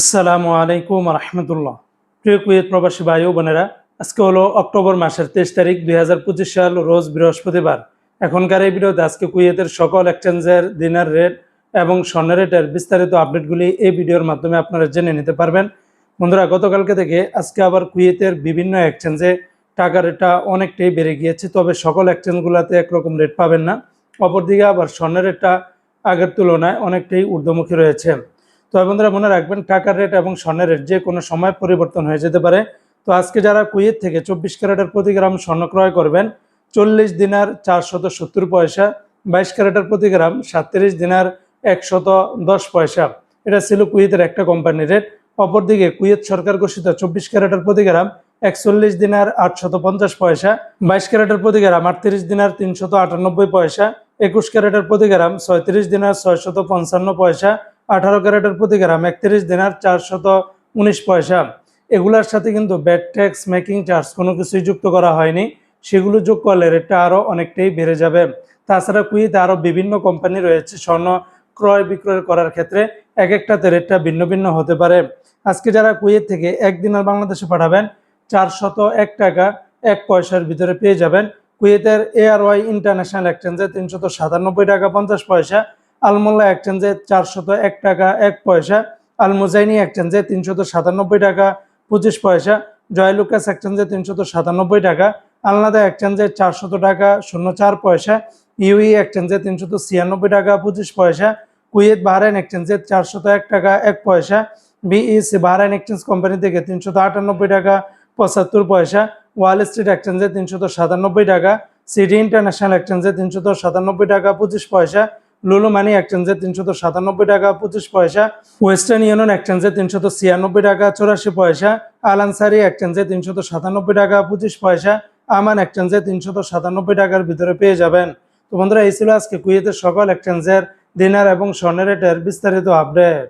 আসসালামু আলাইকুম রহমতুল্লাহ প্রিয় কুয়েত প্রবাসী ভাই ও বোনেরা, আজকে হলো অক্টোবর মাসের তেইশ তারিখ দুই হাজার পঁচিশ সাল, রোজ বৃহস্পতিবার। এখনকার এই ভিডিওতে আজকে কুয়েতের সকল এক্সচেঞ্জের, দিনার রেট এবং স্বর্ণের রেটের বিস্তারিত আপডেটগুলি এই ভিডিওর মাধ্যমে আপনারা জেনে নিতে পারবেন। বন্ধুরা, গতকালকে থেকে আজকে আবার কুয়েতের বিভিন্ন এক্সচেঞ্জে টাকার রেটটা অনেকটাই বেড়ে গিয়েছে, তবে সকল এক্সচেঞ্জগুলোতে একরকম রেট পাবেন না। অপরদিকে আবার স্বর্ণের রেটটা আগের তুলনায় অনেকটাই ঊর্ধ্বমুখী রয়েছে। তো বন্ধুরা মনে রাখবেন, টাকার রেট এবং স্বর্ণের রেট যে কোনো সময় পরিবর্তন হয়ে যেতে পারে। তো আজকে যারা কুয়েত থেকে চব্বিশ ক্যারেটের প্রতি গ্রাম স্বর্ণ ক্রয় করবেন, চল্লিশ দিনার চারশত সত্তর পয়সা, বাইশ ক্যারেটের প্রতি গ্রাম সাতত্রিশ দিনার একশত দশ পয়সা। এটা ছিল কুয়েতের একটা কোম্পানির রেট অপরদিকে কুয়েত সরকার ঘোষিত চব্বিশ ক্যারেটের প্রতি গ্রাম একচল্লিশ দিনার আটশত পঞ্চাশ পয়সা, বাইশ ক্যারেটের প্রতি গ্রাম আটত্রিশ দিনার তিনশত আটানব্বই পয়সা, একুশ ক্যারেটের প্রতি গ্রাম ছয়ত্রিশ দিনার ছয়শত পঞ্চান্ন পয়সা আঠারো ক্যারেটের প্রতি গ্রাম, একত্রিশ দিনার চারশত উনিশ পয়সা। এগুলার সাথে কিন্তু ব্যাট ট্যাক্স, মেকিং চার্জ কোনো কিছুই যুক্ত করা হয়নি। সেগুলো যোগ করলে রেটটা আরও অনেকটাই বেড়ে যাবে। তাছাড়া কুইতে আরও বিভিন্ন কোম্পানি রয়েছে স্বর্ণ ক্রয় বিক্রয় করার ক্ষেত্রে। এক একটাতে রেটটা ভিন্ন ভিন্ন হতে পারে। আজকে যারা কুয়েত থেকে একদিনের বাংলাদেশে পাঠাবেন, চারশত এক টাকা, এক পয়সার ভিতরে পেয়ে যাবেন। কুয়েতের এআরওয়াই ইন্টারন্যাশনাল এক্সচেঞ্জে তিনশত সাতানব্বই টাকা পঞ্চাশ পয়সা আলমোল্লা এক্সচেঞ্জে চারশত এক টাকা, এক পয়সা। আলমোজাইনি এক্সচেঞ্জে তিনশত সাতানব্বই টাকা, পঁচিশ পয়সা। জয়লুকাস এক্সচেঞ্জে তিনশত সাতানব্বই টাকা। আলনাদা এক্সচেঞ্জে চারশত টাকা শূন্য চার পয়সা। ইউই এক্সচেঞ্জে তিনশত ছিয়ানব্বই টাকা, পঁচিশ পয়সা। কুয়েত বাহরাইন এক্সচেঞ্জে চারশত এক টাকা, এক পয়সা। বিইসি বাহরাইন এক্সচেঞ্জ কোম্পানি থেকে তিনশত আটানব্বই টাকা, পঁচাত্তর পয়সা। ওয়াল স্ট্রিট এক্সচেঞ্জে তিনশত সাতানব্বই টাকা। সিডি ইন্টারন্যাশনাল এক্সচেঞ্জে তিনশত সাতানব্বই টাকা, পঁচিশ পয়সা। লুলু মানি এক্সচেঞ্জে তিনশত সাতানব্বই টাকা, পঁচিশ পয়সা। ওয়েস্টার্ন ইউনিয়ন এক্সচেঞ্জে তিনশত ছিয়ানব্বই টাকা, চৌরাশি পয়সা। আলানসারি একচেঞ্জে তিনশত সাতানব্বই টাকা, পঁচিশ পয়সা। আমান একচেঞ্জে তিনশত সাতানব্বই টাকার ভিতরে পেয়ে যাবেন। তো বন্ধুরা, এই ছিল আজকে কুয়েতের সকল এক্সচেঞ্জের দিনার এবং স্বর্ণের রেটের বিস্তারিত আপডেট